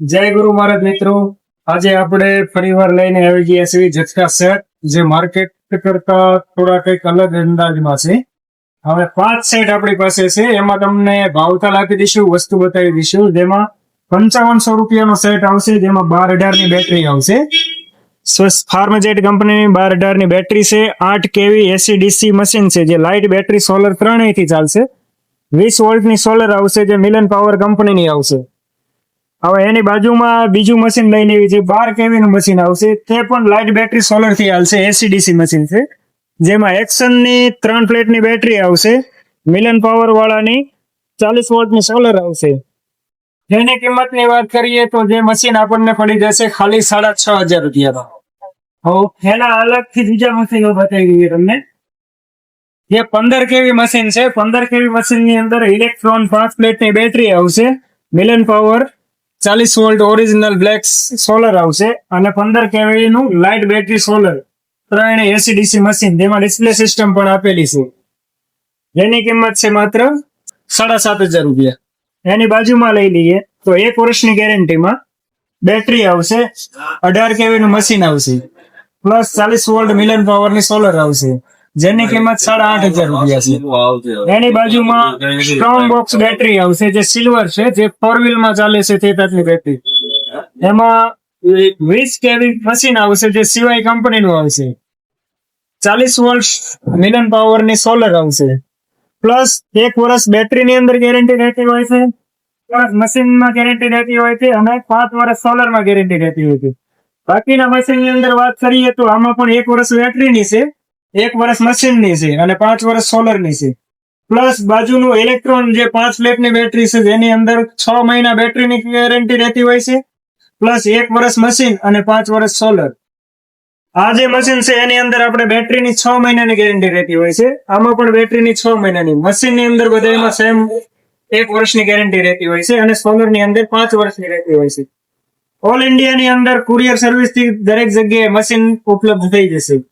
જય ગુરુ મહારાજ મિત્રો. આજે આપણે ફરીવાર લઈને આવી ગયા છીએ જથકા સેટ, જે માર્કેટ કરતા થોડા કંઈક અલગ અંદાજમાં છે. હવે પાંચ સેટ આપણી પાસે છે. એમાં તમને ભાવતાલ આપી દઈશું, વસ્તુ બતાવી દઈશું. જેમાં પંચાવનસો રૂપિયાનો સેટ આવશે, જેમાં બારની બેટરી આવશે. સ્વસ્થ ફાર્મજેટ કંપનીની બારની બેટરી છે. આઠ કેવી એસી ડીસી મશીન છે, જે લાઇટ બેટરી સોલર ત્રણેયથી ચાલશે. વીસ વોલ્ટની સોલર આવશે, જે મિલન પાવર કંપનીની આવશે. હવે એની બાજુમાં બીજું મશીન લઈને આવી છે. બાર કેવી નું મશીન આવશે. તે પણ લાઇટ બેટરી સોલરથી હાલશે. એસીડીસી મશીન છે. જેમાં એક્શનની ત્રણ પ્લેટની બેટરી આવશે. મિલન પાવર વાળાની ચાલીસ વોલ્ટની સોલર આવશે. જેની કિંમતની વાત કરીએ તો જે મશીન આપણને પડી જશે ખાલી સાડા છ હજાર રૂપિયામાં હવે એના અલગથી બીજા મશીનો બતાવી દઈએ તમને. જે પંદર કેવી મશીન છે. પંદર કેવી મશીનની અંદર ઇલેક્ટ્રોન પાંચ પ્લેટની બેટરી આવશે. મિલન પાવર ચાલીસ વોલ્ટ ઓરિજિનલ બ્લેક સોલર આવશે અને પંદર કેવી નું લાઇટ બેટરી સોલર. ત્રણ એસી ડીસી મશીન, જેમાં ડિસ્પ્લે સિસ્ટમ પણ આપેલી છે. જેની કિંમત છે માત્ર સાડા સાત હજાર રૂપિયા. એની બાજુમાં લઈ લઈએ તો એક વર્ષની ગેરંટીમાં બેટરી આવશે, અઢાર કેવી નું મશીન આવશે. પ્લસ ચાલીસ વોલ્ટ મિલન પાવરની સોલર આવશે. જેની કિંમત સાડા આઠ હજાર રૂપિયા છે. એની બાજુમાં સ્ટ્રોંગ બોક્સ બેટરી આવશે જે સિલ્વર છે જે ફોર વ્હીલમાં ચાલે છે તે ટાઈપની બેટરી એમાં વીસ કેવી મશીન આવશે જે સિવાય કંપનીનું આવશે. ચાલીસ વોલ્ટ મિલન પાવરની સોલર આવશે. પ્લસ એક વર્ષ બેટરીની અંદર ગેરંટી રહેતી હોય છે. પ્લસ મશીનમાં ગેરંટી રહેતી હોય છે અને પાંચ વર્ષ સોલરમાં ગેરંટી રહેતી હોય છે. બાકીના મશીનની અંદર વાત કરીએ તો આમાં પણ એક વર્ષ બેટરીની છે. એક વર્ષ મશીનની છે અને પાંચ વર્ષ સોલરની છે. પ્લસ બાજુનું ઇલેક્ટ્રોન જે પાંચ પ્લેટની બેટરી છે, જેની અંદર છ મહિના બેટરીની ગેરંટી રહેતી હોય છે. પ્લસ એક વર્ષ મશીન અને પાંચ વર્ષ સોલર. આ જે મશીન છે, એની અંદર આપણે બેટરીની છ મહિનાની ગેરંટી રહેતી હોય છે. આમાં પણ બેટરીની છ મહિનાની. મશીનની અંદર બધામાં સેમ એક વર્ષની ગેરંટી રહેતી હોય છે અને સોલરની અંદર પાંચ વર્ષની રહેતી હોય છે. ઓલ ઇન્ડિયાની અંદર કુરિયર સર્વિસથી દરેક જગ્યાએ મશીન ઉપલબ્ધ થઈ જશે.